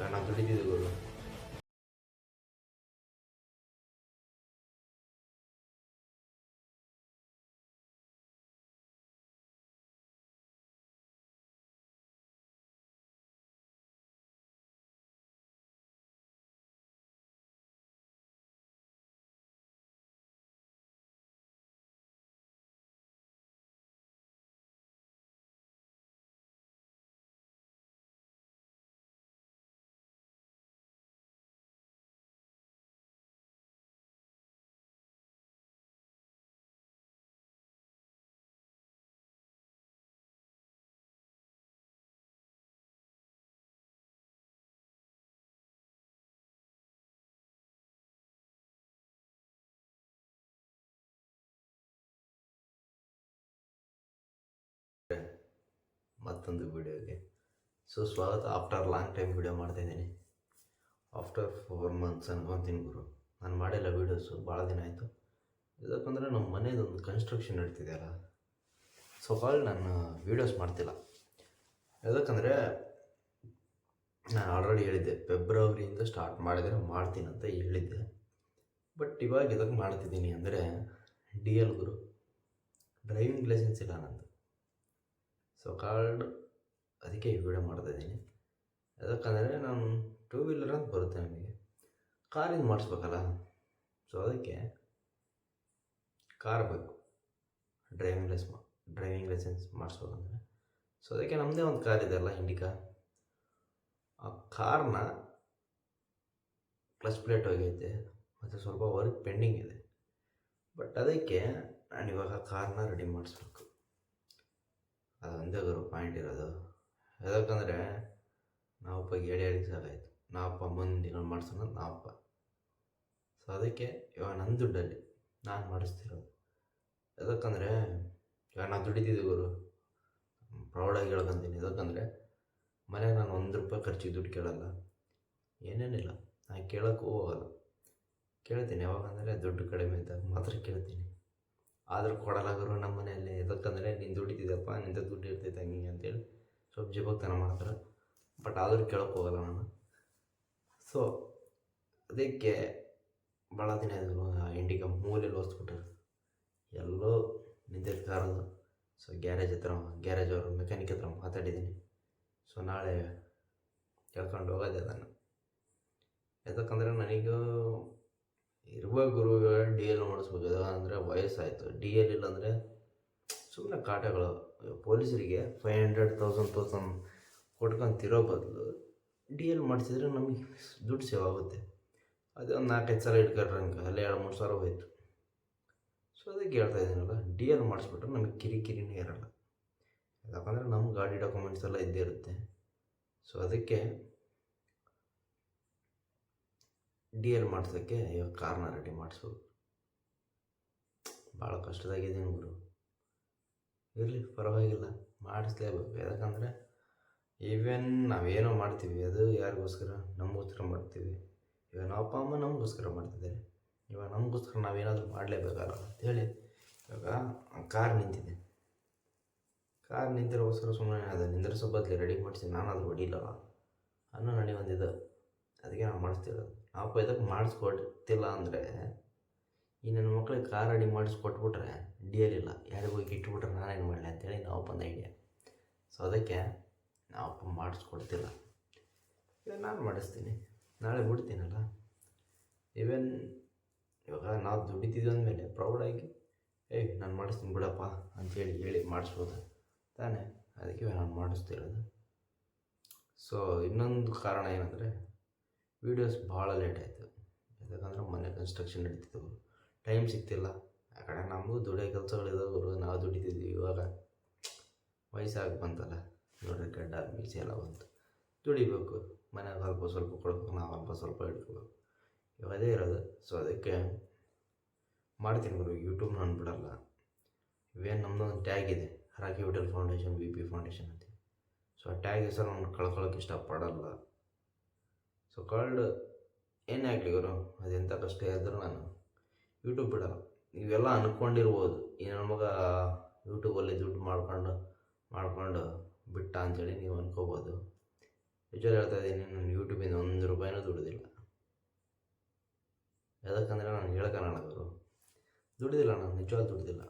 ನಾನು ದುಡಿತಿದ್ದೆ ಗುರು ಮತ್ತೊಂದು ವಿಡಿಯೋಗೆ. ಸೊ ಸ್ವಾಗತ. ಆಫ್ಟರ್ ಲಾಂಗ್ ಟೈಮ್ ವೀಡಿಯೋ ಮಾಡ್ತಾಯಿದ್ದೀನಿ ಆಫ್ಟರ್ ಫೋರ್ ಮಂತ್ಸ್ ಅನ್ಕೊತೀನಿ ಗುರು. ನಾನು ಮಾಡಿಲ್ಲ ವೀಡಿಯೋಸು ಭಾಳ ದಿನ ಆಯಿತು. ಯಾಕಂದರೆ ನಮ್ಮ ಮನೇದೊಂದು ಕನ್ಸ್ಟ್ರಕ್ಷನ್ ನಡೀತಿದೆಯಲ್ಲ ಸೊ ಕಾಲ್ ನಾನು ವೀಡಿಯೋಸ್ ಮಾಡ್ತಿಲ್ಲ. ಯಾಕಂದರೆ ನಾನು ಆಲ್ರೆಡಿ ಹೇಳಿದ್ದೆ ಫೆಬ್ರವರಿಯಿಂದ ಸ್ಟಾರ್ಟ್ ಮಾಡಿದರೆ ಮಾಡ್ತೀನಿ ಅಂತ ಹೇಳಿದ್ದೆ. ಬಟ್ ಇವಾಗ ಇದಕ್ಕೆ ಮಾಡ್ತಿದ್ದೀನಿ ಅಂದರೆ ಡಿ ಎಲ್ ಗುರು ಡ್ರೈವಿಂಗ್ ಲೈಸೆನ್ಸ್ ಇಲ್ಲ ನಂದು. ಸೊ ಕಾರ್ಡ್ ಅದಕ್ಕೆ ಈ ವಿಡಿಯೋ ಮಾಡ್ತಾಯಿದ್ದೀನಿ ಯಾಕಂದರೆ ನಾನು ಟೂ ವೀಲರ್ ಅಂತ ಬರುತ್ತೆ ನನಗೆ ಕಾರಿಂದ ಮಾಡಿಸ್ಬೇಕಲ್ಲ? ಸೊ ಅದಕ್ಕೆ ಕಾರ್ ಬೇಕು. ಡ್ರೈವಿಂಗ್ ಲೈಸ್ ಡ್ರೈವಿಂಗ್ ಲೈಸೆನ್ಸ್ ಮಾಡಿಸ್ಬೇಕಂದ್ರೆ. ಸೊ ಅದಕ್ಕೆ ನಮ್ಮದೇ ಒಂದು ಕಾರ್ ಇದೆಯಲ್ಲ ಇಂಡಿಕಾ ಆ ಕಾರ್ನ ಕ್ಲಚ್ ಪ್ಲೇಟ್ ಹೋಗೈತೆ. ಮತ್ತು ಸ್ವಲ್ಪ ವರ್ಕ್ ಪೆಂಡಿಂಗ್ ಇದೆ. ಬಟ್ ಅದಕ್ಕೆ ನಾನು ಇವಾಗ ಕಾರ್ನ ರೆಡಿ ಮಾಡಿಸ್ಬೇಕು. ಅದೊಂದೇ ಗುರು ಪಾಯಿಂಟ್ ಇರೋದು. ಯಾಕಂದರೆ ನಾವಪ್ಪ ಹೇಳಿ ಹೇಳಿ ಸಾಕಾಯಿತು ನಾವಪ್ಪ ಮುಂದೆ ದಿನ ಮಾಡಿಸೋಣ ನಾವಪ್ಪ ಸೊ ಅದಕ್ಕೆ ಇವಾಗ ನನ್ನ ದುಡ್ಡಲ್ಲಿ ನಾನು ಮಾಡಿಸ್ತಿರೋದು. ಯಾಕಂದರೆ ಇವಾಗ ನಾನು ದುಡಿತಿದ್ದೆ ಗುರು ಪ್ರೌಡಾಗಿ ಹೇಳ್ಕೊಂತೀನಿ ಯಾಕಂದರೆ ಮನೆಗೆ ನಾನು ಒಂದು ರೂಪಾಯಿ ಖರ್ಚಿಗೆ ದುಡ್ಡು ಕೇಳಲ್ಲ. ಏನೇನಿಲ್ಲ. ನಾನು ಕೇಳೋಕ್ಕೂ ಹೋಗಲ್ಲ. ಕೇಳ್ತೀನಿ ಯಾವಾಗಂದರೆ ದುಡ್ಡು ಕಡಿಮೆ ಇದ್ದಾಗ ಮಾತ್ರ ಕೇಳ್ತೀನಿ. ಆದರೂ ಕೊಡಲ್ಲ ಗುರು ನಮ್ಮ ಮನೆಯಲ್ಲಿ ಎದಕ್ಕಂದರೆ ನಿನ್ನ ದುಡಿತಿದ್ದಪ್ಪ ನಿಂದ ದುಡ್ಡು ಇರ್ತೈತೆ ಹಂಗೆ ಅಂತೇಳಿ ಸ್ವಲ್ಪ ಜೀವಕ್ತನ ಮಾಡ್ತಾರೆ. ಬಟ್ ಆದರೂ ಕೇಳೋಕ್ಕೆ ಹೋಗಲ್ಲ ನಾನು. ಸೊ ಅದಕ್ಕೆ ಭಾಳ ದಿನ ಆಯಿತು ಇಂಡಿಗ ಮೂಲೆಯಲ್ಲಿ ಓದಿಸ್ಬಿಟ್ರೆ ಎಲ್ಲೋ ನಿಂತೈತೆ ಕಾರದು. ಸೊ ಗ್ಯಾರೇಜ್ ಹತ್ರ, ಗ್ಯಾರೇಜ್ ಅವರು ಮೆಕ್ಯಾನಿಕ್ ಹತ್ರ ಮಾತಾಡಿದ್ದೀನಿ. ಸೊ ನಾಳೆ ಕೇಳ್ಕೊಂಡು ಹೋಗೋದೆ ಅದನ್ನು ಯಾಕಂದರೆ ನನಗೂ ಇರುವ ಗುರು ಡಿ ಎಲ್ ಮಾಡಿಸ್ಬೇಕು. ಅಂದರೆ ವಯಸ್ಸಾಯಿತು. ಡಿ ಎಲ್ ಇಲ್ಲಾಂದರೆ ಸುಮ್ಮನೆ ಕಾಟಗಳು. ಪೊಲೀಸರಿಗೆ ಫೈವ್ ಹಂಡ್ರೆಡ್ ತೌಸಂಡ್ ತೌಸಂಡ್ ಕೊಟ್ಕೊಂತಿರೋ ಬದಲು ಡಿ ಎಲ್ ಮಾಡಿಸಿದ್ರೆ ನಮಗೆ ದುಡ್ಡು ಸೇವ್ ಆಗುತ್ತೆ. ಅದೇ ಒಂದು ನಾಲ್ಕೈದು ಸಲ ಇಟ್ಕೊಂಡ್ರೆ ಹಂಗೆ ಅಲ್ಲೇ ಎರಡು ಮೂರು ಸಾವಿರ ಹೋಯಿತು. ಸೊ ಅದಕ್ಕೆ ಹೇಳ್ತಾ ಇದ್ದೀನಲ್ಲ ಡಿ ಎಲ್ ಮಾಡಿಸ್ಬಿಟ್ರೆ ನಮಗೆ ಕಿರಿಕಿರಿನೇ ಇರಲ್ಲ. ಯಾಕಂದರೆ ನಮ್ಮ ಗಾಡಿ ಡಾಕ್ಯುಮೆಂಟ್ಸ್ ಎಲ್ಲ ಇದ್ದೇ ಇರುತ್ತೆ. ಸೊ ಅದಕ್ಕೆ ಡಿ ಎಲ್ ಮಾಡಿಸೋಕ್ಕೆ ಇವಾಗ ಕಾರ್ನ ರೆಡಿ ಮಾಡಿಸ್ಬೇಕು. ಭಾಳ ಕಷ್ಟದಾಗಿದ್ದೀನಿ ಗುರು. ಇರಲಿ, ಪರವಾಗಿಲ್ಲ. ಮಾಡಿಸ್ಲೇಬೇಕು. ಯಾಕಂದರೆ ಈವನ್ ನಾವೇನೋ ಮಾಡ್ತೀವಿ, ಅದು ಯಾರಿಗೋಸ್ಕರ? ನಮಗೋಸ್ಕರ ಮಾಡ್ತೀವಿ. ಇವಾಗ ನಮ್ಮ ಅಪ್ಪ ಅಮ್ಮ ನಮಗೋಸ್ಕರ ಮಾಡ್ತಿದ್ದಾರೆ. ಇವಾಗ ನಮಗೋಸ್ಕರ ನಾವೇನಾದರೂ ಮಾಡಲೇಬೇಕಲ್ಲ ಅಂತೇಳಿ ಇವಾಗ ಕಾರ್ ನಿಂತಿದೆ. ಕಾರ್ ನಿಂತಿರೋಸ್ಕರ ಸುಮ್ಮನೆ ಅದು ನಿಂದ್ರಿಸೋ ಬದಲು ರೆಡಿ ಮಾಡಿಸಿ ನಾನಾದರೂ ಹೊಡಿಲಲ್ಲ ಅನ್ನೋ ನನಗೆ ಒಂದಿದೆ. ಅದಕ್ಕೆ ನಾವು ಮಾಡಿಸ್ತಿರೋದು. ನಾವು ಇದಕ್ಕೆ ಮಾಡಿಸ್ಕೊಡ್ತಿಲ್ಲ ಅಂದರೆ ಈ ನನ್ನ ಮಕ್ಳಿಗೆ ಕಾರ್ ರೆಡಿ ಮಾಡಿಸ್ಕೊಟ್ಬಿಟ್ರೆ ಡಿ ಎಲ್ ಇಲ್ಲ. ಯಾರಿಗೂ ಹೋಗಿ ಇಟ್ಬಿಟ್ರೆ ನಾನೇನು ಮಾಡಲಿ ಅಂತೇಳಿ ನಾವಪ್ಪನ ಐಡಿಯಾ ಸೊ ಅದಕ್ಕೆ ನಾವಪ್ಪ ಮಾಡಿಸ್ಕೊಡ್ತಿಲ್ಲ ಇವಾಗ ನಾನು ಮಾಡಿಸ್ತೀನಿ. ನಾಳೆ ಬಿಡ್ತೀನಲ್ಲ. ಈವನ್ ಇವಾಗ ನಾವು ದುಡಿತಿದ್ವಿ ಅಂದಮೇಲೆ ಪ್ರೌಡಾಗಿ ಏಯ್, ನಾನು ಮಾಡಿಸ್ತೀನಿ ಬಿಡಪ್ಪ ಅಂತೇಳಿ ಹೇಳಿ ಮಾಡಿಸ್ಬೋದು. ತಾನೇ. ಅದಕ್ಕೆ ನಾನು ಮಾಡಿಸ್ತಿರೋದು. ಸೊ ಇನ್ನೊಂದು ಕಾರಣ ಏನಂದರೆ ವೀಡಿಯೋಸ್ ಭಾಳ ಲೇಟ್ ಆಯಿತು. ಯಾಕಂದರೆ ಮನೆ ಕನ್ಸ್ಟ್ರಕ್ಷನ್ ನಡೀತಿದ್ದವು ಟೈಮ್ ಸಿಗ್ತಿಲ್ಲ ಆ ನಮಗೂ ದುಡಿಯೋ ಕೆಲಸಗಳಿದಾವೆ ನಾವು ದುಡಿತಿದ್ವಿ ಇವಾಗ. ವಯಸ್ಸಾಗಿ ಬಂತಲ್ಲ. ನೋಡ್ರಿ ಗಡ್ಡ ಮೀಸೆ ಎಲ್ಲ ಬಂತು. ದುಡಿಬೇಕು. ಮನೆಗೆ ಅಲ್ಪ ಸ್ವಲ್ಪ ಕೊಡ್ಬೇಕು. ನಾವು ಅಲ್ಪ ಸ್ವಲ್ಪ ಇಟ್ಕೋಬೇಕು. ಇವಾಗ ಇರೋದು. ಸೊ ಅದಕ್ಕೆ ಮಾಡ್ತೀನಿ ಗುರು. ಯೂಟ್ಯೂಬ್ನ ನಾನು ಇವೇನು ನಮ್ಮದು ಒಂದು ಟ್ಯಾಗ್ ಇದೆ. Rocky hotel foundation B P foundation ಅಂತ. ಸೊ ಆ ಟ್ಯಾಗ್ ಹೆಸರು ನಾನು ಕಳ್ಕೊಳ್ಳೋಕೆ ಇಷ್ಟಪಡಲ್ಲ. ಸೊ ಕಳ್ದು ಏನೇ ಆಗಲಿ ಗುರು. ಅದೆಂಥ ಕಷ್ಟ ಇದ್ದರೂ ನಾನು ಯೂಟ್ಯೂಬ್ ಬಿಡಲ್ಲ ನೀವೆಲ್ಲ ಅಂದ್ಕೊಂಡಿರ್ಬೋದು ಈ ನಮಗೆ ಯೂಟ್ಯೂಬಲ್ಲಿ ದುಡ್ಡು ಮಾಡ್ಕೊಂಡು ಮಾಡ್ಕೊಂಡು ಬಿಟ್ಟ ಅಂಥೇಳಿ ನೀವು ಅನ್ಕೋಬೋದು. ವಿಚಾರ ಹೇಳ್ತಾ ಇದ್ದೀನಿ ನಾನು ಯೂಟ್ಯೂಬಿಂದ ಒಂದು ರೂಪಾಯಿನೂ ದುಡಿದಿಲ್ಲ. ಯಾಕಂದರೆ ನಾನು ಹೇಳೋಕ್ಕಾಗಲ್ಲ ದುಡಿದಿಲ್ಲ, ನಾನು ನಿಜವಾಗಿ ದುಡಿದಿಲ್ಲ.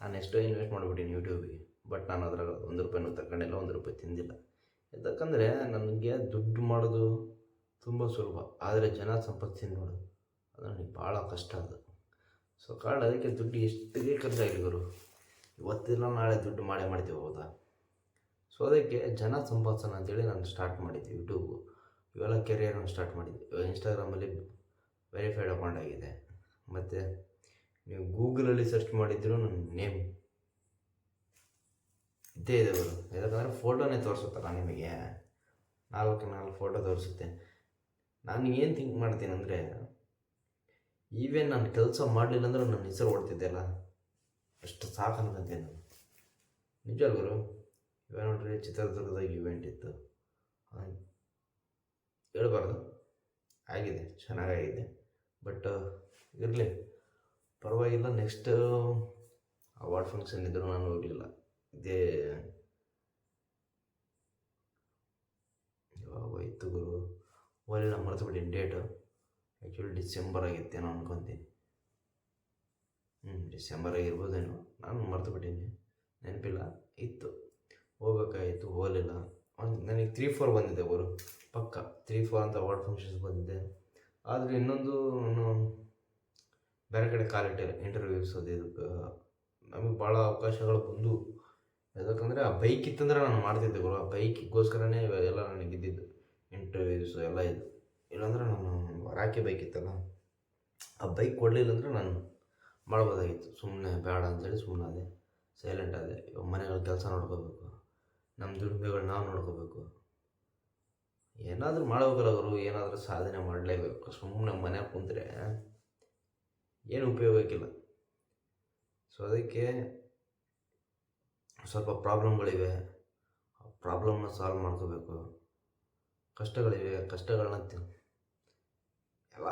ನಾನು ಎಷ್ಟೋ ಇನ್ವೆಸ್ಟ್ ಮಾಡಿಬಿಟ್ಟಿನಿ ಯೂಟ್ಯೂಬಿಗೆ ಬಟ್ ನಾನು ಅದ್ರಾಗ ಒಂದು ರೂಪಾಯಿನೂ ತಗೊಂಡಿಲ್ಲ, ಒಂದು ರೂಪಾಯಿ ತಿಂದಿಲ್ಲ. ಯಾಕಂದರೆ ನನಗೆ ದುಡ್ಡು ಮಾಡೋದು ತುಂಬ ಸುಲಭ, ಆದರೆ ಜನ ಸಂಪತ್ತು ನೋಡು ಅದು ನನಗೆ ಭಾಳ ಕಷ್ಟ ಅದು. ಸೊ ಕಾರಣ ಅದಕ್ಕೆ ದುಡ್ಡು ಎಷ್ಟಿಗೆ ಖರ್ಚಾಗಲಿ ಗುರು? ಇವತ್ತಿಲ್ಲ, ನಾಳೆ ದುಡ್ಡು ಮಾಡೇ ಮಾಡ್ತೀವಿ ಹೌದಾ? ಸೊ ಅದಕ್ಕೆ ಜನ ಸಂಪಾದಿಸೋಣ ಅಂತೇಳಿ ನಾನು ಸ್ಟಾರ್ಟ್ ಮಾಡಿದ್ದೆ ಯೂಟ್ಯೂಬು ಇವೆಲ್ಲ ಕೆರಿಯರನ್ನು ಸ್ಟಾರ್ಟ್ ಮಾಡಿದ್ದೆ. ಇನ್ಸ್ಟಾಗ್ರಾಮಲ್ಲಿ ವೆರಿಫೈಡ್ ಅಕೌಂಟ್ ಆಗಿದೆ. ಮತ್ತು ನೀವು ಗೂಗಲಲ್ಲಿ ಸರ್ಚ್ ಮಾಡಿದ್ರು ನನ್ನ ನೇಮ್ ಇದ್ದೇ ಇದೆ ಗುರು. ಯಾಕಂದರೆ ಫೋಟೋನೇ ತೋರಿಸುತ್ತಲ್ಲ ನಿಮಗೆ? ನಾಲ್ಕು ನಾಲ್ಕು ಫೋಟೋ ತೋರಿಸುತ್ತೆ. ನಾನು ಏನು ಥಿಂಕ್ ಮಾಡ್ತೀನಿ ಅಂದರೆ ಈವೇನ್ ನಾನು ಕೆಲಸ ಮಾಡಲಿಲ್ಲ ಅಂದ್ರೆ ನನ್ನ ಹೆಸರು ಓಡ್ತಿದ್ದೆಲ್ಲ ಅಷ್ಟು ಸಾಕು ಅನ್ಕಂತೆ ನಾನು ನಿಜ ಗುರು? ಇವೇ ನೋಡ್ರಿ ಚಿತ್ರದುರ್ಗದಾಗ ಇವೆಂಟ್ ಇತ್ತು. ಹೇಳ್ಬಾರ್ದು. ಆಗಿದೆ, ಚೆನ್ನಾಗಾಗಿದೆ. ಬಟ್ ಇರಲಿ. ಪರವಾಗಿಲ್ಲ ನೆಕ್ಸ್ಟ್ ಅವಾರ್ಡ್ ಫಂಕ್ಷನ್ ಇದ್ದರೂ ನಾನು ಹೋಗಲಿಲ್ಲ. ಇದೇ, ಯಾವಾಗ ಇತ್ತು ಗುರು? ಹೋಗಲಿಲ್ಲ ಮರೆತು ಬಿಡಿ ಡೇಟು ಆ್ಯಕ್ಚುಲಿ ಡಿಸೆಂಬರ್ ಆಗಿತ್ತೇನೋ ಅನ್ಕೊತೀನಿ ಹ್ಞೂ ಡಿಸೆಂಬರ್ ಆಗಿರ್ಬೋದೇನೋ. ನಾನು ಮರೆತು ಬಿಟ್ಟೀನಿ ನೆನಪಿಲ್ಲ. ಇತ್ತು. ಹೋಗ್ಬೇಕಾಗಿತ್ತು ಹೋಗಲಿಲ್ಲ. ನನಗೆ ತ್ರೀ ಫೋರ್ ಬಂದಿದೆ ಗುರು ಪಕ್ಕ. ತ್ರೀ ಫೋರ್ ಅಂತ ವಾರ್ಡ್ ಫಂಕ್ಷನ್ಸ್ ಬಂದಿದೆ. ಆದರೆ ಇನ್ನೊಂದು ನಾನು ಬೇರೆ ಕಡೆ ಕಾಲಿಟ್ಟೆ ಇಂಟರ್ವ್ಯೂಸ್ ಅದು ನಮಗೆ ಭಾಳ ಅವಕಾಶಗಳು ಬಂದು. ಯಾಕಂದರೆ ಆ ಬೈಕ್ ಇತ್ತಂದ್ರೆ ನಾನು ಮಾಡ್ತಿದ್ದೆ ಗುರು. ಆ ಬೈಕಿಗೋಸ್ಕರನೇ ಎಲ್ಲ ನನಗೆ ಇದ್ದಿದ್ದು. ಇಂಟರ್ವ್ಯೂಸ್ ಎಲ್ಲ ಇದು. ಇಲ್ಲಾಂದ್ರೆ ನಾನು ರಾಕಿ ಬೈಕ್ ಇತ್ತಲ್ಲ, ಆ ಬೈಕ್ ಕೊಡಲಿಲ್ಲ ಅಂದರೆ ನಾನು ಮಾಡ್ಬೋದಾಗಿತ್ತು. ಸುಮ್ಮನೆ ಬೇಡ ಅಂತೇಳಿ ಸುಮ್ಮನೆ ಅದೇ ಸೈಲೆಂಟ್ ಅದೇ ಇವಾಗ ಮನೆಗಳ ಕೆಲಸ ನೋಡ್ಕೋಬೇಕು ನಮ್ಮ ದುಡಿಮೆಗಳು ನಾವು ನೋಡ್ಕೋಬೇಕು. ಏನಾದರೂ ಮಾಡಬೇಕಲ್ಲ ಅವರು ಏನಾದರೂ ಸಾಧನೆ ಮಾಡಲೇಬೇಕು. ಸುಮ್ಮನೆ ಮನೆ ಕುಂತ್ರೆ ಏನು ಉಪಯೋಗಕ್ಕಿಲ್ಲ ಸೊ ಅದಕ್ಕೆ ಸ್ವಲ್ಪ ಪ್ರಾಬ್ಲಮ್ಗಳಿವೆ ಪ್ರಾಬ್ಲಮ್ನ ಸಾಲ್ವ್ ಮಾಡ್ಕೋಬೇಕು. ಕಷ್ಟಗಳಿವೆ, ಕಷ್ಟಗಳನ್ನ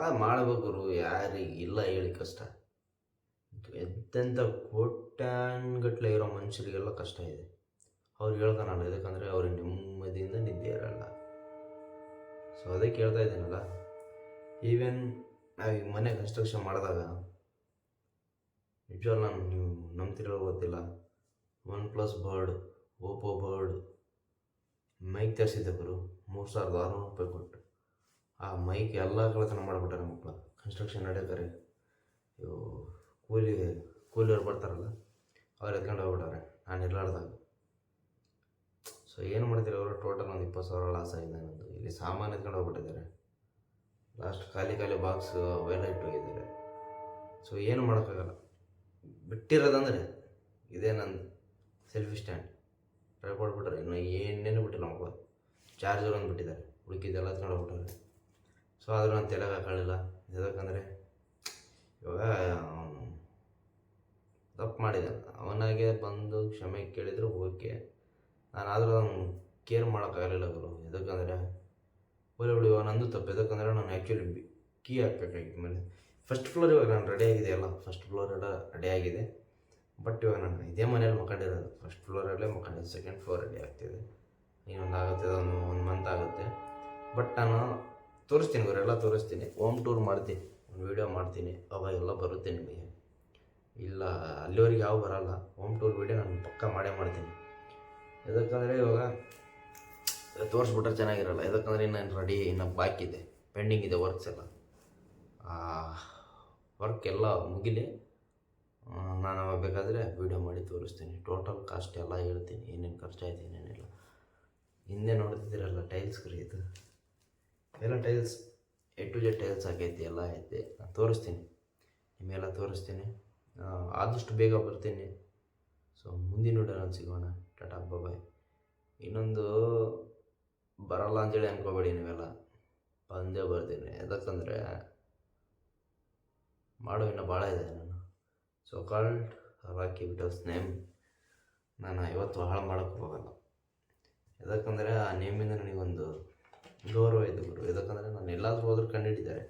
ಮಾಡಬೇಕು ಯಾರಿಗೆ ಇಲ್ಲ ಹೇಳಿ ಕಷ್ಟ. ಎಂತೆಂಥ ಕೋಟ್ಯಾನ್ಗಟ್ಲೆ ಇರೋ ಮನುಷ್ಯರಿಗೆಲ್ಲ ಕಷ್ಟ ಇದೆ. ಅವ್ರು ಹೇಳ್ಕೊಳಲ್ಲ ಯಾಕಂದರೆ ಅವ್ರಿಗೆ ನೆಮ್ಮದಿಯಿಂದ ನಿದ್ದೆ ಇರಲ್ಲ. ಸೊ ಅದೇ ಹೇಳ್ತಾ ಇದ್ದೀನಲ್ಲ ಈವೆನ್ ನಾವು ಈ ಮನೆ ಕನ್ಸ್ಟ್ರಕ್ಷನ್ ಮಾಡಿದಾಗ ನಿಜವಲ್ಲ ನಾನು ನೀವು ನಂಬ್ತಿರೋ ಗೊತ್ತಿಲ್ಲ. One plus bird Oppo bird mic ತರಿಸಿದ್ದೆ ಗುರು. ಮೂರು ಸಾವಿರದ ಆರುನೂರು ರೂಪಾಯಿ ಕೊಟ್ಟು. ಆ ಮೈಕ್ ಎಲ್ಲ ಕಳ್ತನ ಮಾಡಿಬಿಟ್ಟಾರೆ ಮಕ್ಕಳು ಕನ್ಸ್ಟ್ರಕ್ಷನ್ ನಡೆಯೋಕ್ಕಾರೆ ಇವು ಕೂಲಿ, ಕೂಲಿಯವ್ರು ಬರ್ತಾರಲ್ಲ, ಅವ್ರು ಎತ್ಕೊಂಡು ಹೋಗ್ಬಿಟ್ಟಾರೆ. ನಾನು ಇರಲಾರ್ದಾಗ. ಸೊ ಏನು ಮಾಡ್ತೀರಿ ಅವರು? ಟೋಟಲ್ ಒಂದು ಇಪ್ಪತ್ತು ಸಾವಿರ ಲಾಸ್ ಆಗಿದೆ ನನ್ನದು ಇಲ್ಲಿ ಸಾಮಾನು ಎತ್ಕೊಂಡು ಹೋಗ್ಬಿಟ್ಟಿದ್ದಾರೆ. ಲಾಸ್ಟ್ ಖಾಲಿ ಖಾಲಿ ಬಾಕ್ಸ್ ಅವೆಲ್ಲ ಇಟ್ಟೋಗಿದ್ದಾರೆ. ಸೊ ಏನು ಮಾಡೋಕ್ಕಾಗಲ್ಲ. ಬಿಟ್ಟಿರೋದಂದರೆ ಇದೇ ನಂದು. ಸೆಲ್ಫಿ ಸ್ಟ್ಯಾಂಡ್ ಟ್ರೈ ಕೊಟ್ಬಿಟ್ರೆ ಇನ್ನೂ ಏನೇನು ಬಿಟ್ಟಿಲ್ಲ ಮಕ್ಕಳು ಚಾರ್ಜರ್ ಒಂದು ಬಿಟ್ಟಿದ್ದಾರೆ. ಹುಡುಕಿದ್ದೆಲ್ಲ ಎತ್ಕೊಂಡು ಹೋಗ್ಬಿಟ್ಟಾರೆ. ಸೊ ಆದರೂ ನಾನು ತಲೆಗೆ ಹಾಕೊಳ್ಳಿಲ್ಲ ಯಾಕಂದರೆ, ಇವಾಗ ತಪ್ಪು ಮಾಡಿದ. ಅವನಾಗೆ ಬಂದು ಕ್ಷಮೆ ಕೇಳಿದರೆ ಓಕೆ. ನಾನು ಆದರೂ ಅವ್ನು ಕೇರ್ ಮಾಡೋಕ್ಕಾಗಲಿಲ್ಲ ಗುರು. ಯಾಕಂದರೆ ಒಳ್ಳೆ ಬಿಡಿ, ಇವಾಗ ನಂದು ತಪ್ಪು. ಯಾಕಂದರೆ, ನಾನು ಆ್ಯಕ್ಚುಲಿ ಕೀ ಹಾಕ್ಬೇಕಾಗಿತ್ತು ಮೇಲೆ. ಫಸ್ಟ್ ಫ್ಲೋರ್ ಇವಾಗ ನಾನು ರೆಡಿ ಆಗಿದೆ ಅಲ್ಲ. ಫಸ್ಟ್ ಫ್ಲೋರ್ ಎಲ್ಲ ರೆಡಿ ಆಗಿದೆ. ಬಟ್ ಇವಾಗ ನಾನು ಇದೇ ಮನೇಲಿ ಮಕ್ಕಂಡಿರೋದು. ಫಸ್ಟ್ ಫ್ಲೋರಲ್ಲೇ ಮಕ್ಕಂಡಿದ್ದು ಸೆಕೆಂಡ್ ಫ್ಲೋರ್ ರೆಡಿ ಆಗ್ತಿದೆ. ಇನ್ನೊಂದು ಆಗುತ್ತೆ ಒಂದು ಒಂದು ಮಂತ್ ಆಗುತ್ತೆ. ಬಟ್ ನಾನು ತೋರಿಸ್ತೀನಿ ಇವರೆಲ್ಲ ತೋರಿಸ್ತೀನಿ. ಹೋಮ್ ಟೂರ್ ಮಾಡ್ತೀನಿ, ಒಂದು ವೀಡಿಯೋ ಮಾಡ್ತೀನಿ, ಅವಾಗೆಲ್ಲ ಬರುತ್ತೆ ನಿಮಗೆ. ಇಲ್ಲ, ಅಲ್ಲಿವರೆಗೆ ಯಾವ ಬರಲ್ಲ. ಹೋಮ್ ಟೂರ್ ವೀಡಿಯೋ ನಾನು ಪಕ್ಕ ಮಾಡೇ ಮಾಡ್ತೀನಿ. ಯಾಕಂದರೆ ಇವಾಗ ತೋರಿಸ್ಬಿಟ್ರೆ ಚೆನ್ನಾಗಿರಲ್ಲ. ಯಾಕಂದರೆ ಇನ್ನು ರೆಡಿ ಇನ್ನು ಬಾಕಿ ಇದೆ. ಪೆಂಡಿಂಗ್ ಇದೆ ವರ್ಕ್ಸ್ ಎಲ್ಲ. ವರ್ಕ್ ಎಲ್ಲ ಮುಗಿಲಿ. ನಾನು ಬೇಕಾದರೆ ವೀಡಿಯೋ ಮಾಡಿ ತೋರಿಸ್ತೀನಿ. ಟೋಟಲ್ ಕಾಸ್ಟ್ ಎಲ್ಲ ಹೇಳ್ತೀನಿ. ಏನೇನು ಖರ್ಚಾಯ್ತು, ಏನೇನಿಲ್ಲ. ಹಿಂದೆ ನೋಡ್ತಿದ್ದೀರಲ್ಲ ಟೈಲ್ಸ್ ಇದು. ಎಲ್ಲ tiles A to Z tiles ಆಗೈತಿ, ಎಲ್ಲ ಐತೆ. ನಾನು ತೋರಿಸ್ತೀನಿ. ನಿಮಗೆಲ್ಲ ತೋರಿಸ್ತೀನಿ. ಆದಷ್ಟು ಬೇಗ ಬರ್ತೀನಿ. ಸೊ ಮುಂದಿನ ನಾನು ಸಿಗೋಣ. ಟಾಟಾ ಬಾಯ್ ಇನ್ನೊಂದು ಬರಲ್ಲ ಅಂತೇಳಿ ಅನ್ಕೋಬೇಡಿ ನೀವೆಲ್ಲ. ಬಂದೇ ಬರ್ತೀನಿ. ಯಾಕಂದರೆ ಮಾಡೋ ಇನ್ನೂ ಭಾಳ ಇದೆ ನಾನು so called Rocky Beatles name ನಾನು ಇವತ್ತು ಹಾಳು ಮಾಡೋಕ್ಕೆ ಹೋಗಲ್ಲ. ಯಾಕಂದರೆ ಆ ನೇಮಿಂದ ನನಗೊಂದು ಗೌರವ ಇದೆ ಗುರು. ಯಾಕಂದರೆ ನಾನು ಎಲ್ಲಾದರೂ ಹೋದ್ರೂ ಕಂಡುಹಿಡಿದ್ದಾರೆ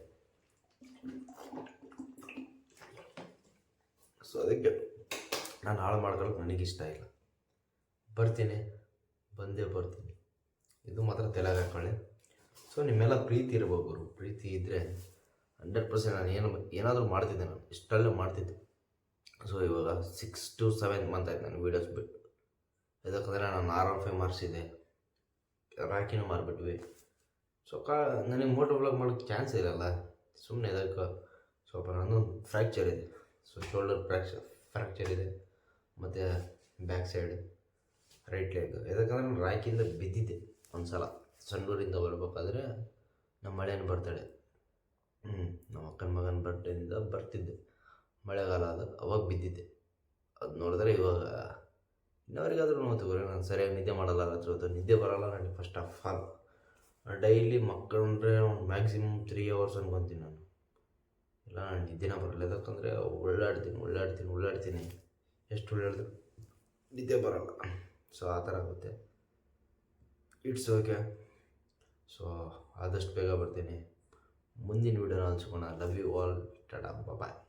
ಸೊ ಅದಕ್ಕೆ ನಾನು ಹಾಳು ಮಾಡ್ಕೊಳ್ಳೋಕೆ ನನಗಿಷ್ಟ ಇಲ್ಲ. ಬರ್ತೀನಿ, ಬಂದೇ ಬರ್ತೀನಿ. ಇದು ಮಾತ್ರ ತಲೆಗೆ ಹಾಕೊಳ್ಳಿ. ಸೊ ನಿಮ್ಮೆಲ್ಲ ಪ್ರೀತಿ ಇರಬೇಕು ಗುರು. ಪ್ರೀತಿ ಇದ್ದರೆ ಹಂಡ್ರೆಡ್ ಪರ್ಸೆಂಟ್ ನಾನು ಏನು ಏನಾದರೂ ಮಾಡ್ತಿದ್ದೆ ನಾನು. ಇಷ್ಟಲ್ಲೇ ಮಾಡ್ತಿದ್ದೆ. ಸೊ ಇವಾಗ ಸಿಕ್ಸ್ ಟು ಸೆವೆನ್ ಮಂತ್ ಆಯ್ತು ನಾನು ವೀಡಿಯೋಸ್ ಬಿಟ್ಟು. ಯಾಕಂದರೆ ನಾನು ಆರ್ ಆರ್ ಫೈವ್ ಮಾರ್ಕ್ಸಿದೆ ರಾಕಿನೂ ಮಾರಿಬಿಟ್ವಿ. ಸೊ ಕಾ ನನಗೆ ಮೋಟರ್ ಬ್ಲಾಗ್ ಮಾಡೋಕ್ಕೆ ಚಾನ್ಸ್ ಇರಲ್ಲ. ಸುಮ್ಮನೆ ಇದಕ್ಕೆ ಸ್ವಲ್ಪ ನಂದು ಫ್ರ್ಯಾಕ್ಚರ್ ಇದೆ. ಸೊ ಶೋಲ್ಡರ್ ಫ್ರ್ಯಾಕ್ಚರ್ ಫ್ರ್ಯಾಕ್ಚರ್ ಇದೆ. ಮತ್ತು ಬ್ಯಾಕ್ ಸೈಡ್ ರೈಟ್ ಲೆಗ್ ಯಾಕಂದ್ರೆ ನಾನು ರಾಕಿಂದ ಬಿದ್ದಿದ್ದೆ ಒಂದು ಸಲ ಸಣ್ಣೂರಿಂದ ಬರಬೇಕಾದ್ರೆ ನಮ್ಮ ಮಳೆಯನ್ನು ಬರ್ತಾಳೆ ಹ್ಞೂ ನಮ್ಮ ಅಕ್ಕನ ಮಗನ ಬರ್ಡೇಯಿಂದ ಬರ್ತಿದ್ದೆ. ಮಳೆಗಾಲ ಅದು ಅವಾಗ ಬಿದ್ದಿದ್ದೆ. ಅದು ನೋಡಿದ್ರೆ ಇವಾಗ ಇನ್ನವರಿಗಾದ್ರೂ ನೋಡ್ತೀವಿ ನಾನು ಸರಿಯಾಗಿ ನಿದ್ದೆ ಮಾಡಲ್ಲ ರಾತ್ರಿ ಹೊತ್ತು. ನಿದ್ದೆ ಬರಲ್ಲ ನನಗೆ ಫಸ್ಟ್ ಆಫ್ ಆಲ್ ಡೈಲಿ ಮಕ್ಕಳಂದ್ರೆ ಒಂದು ಮ್ಯಾಕ್ಸಿಮಮ್ ತ್ರೀ ಅವರ್ಸ್ ಅನ್ಕೊತೀನಿ ನಾನು. ಇಲ್ಲ ನಾನು ನಿದ್ದೆನ ಬರಲ್ಲ. ಯಾಕಂದರೆ ಒಳ್ಳಾಡ್ತೀನಿ ಒಳ್ಳಾಡ್ತೀನಿ ಒಳ್ಳಾಡ್ತೀನಿ ಎಷ್ಟು ಒಳ್ಳಾಡಿದ್ರು ನಿದ್ದೆ ಬರಲ್ಲ. ಸೊ ಆ ಥರ ಆಗುತ್ತೆ. ಇಟ್ಸ್ ಓಕೆ ಸೊ ಆದಷ್ಟು ಬೇಗ ಬರ್ತೀನಿ. ಮುಂದಿನ ವೀಡಿಯೋನ ಹಂಚ್ಕೊಳ love you all tata bye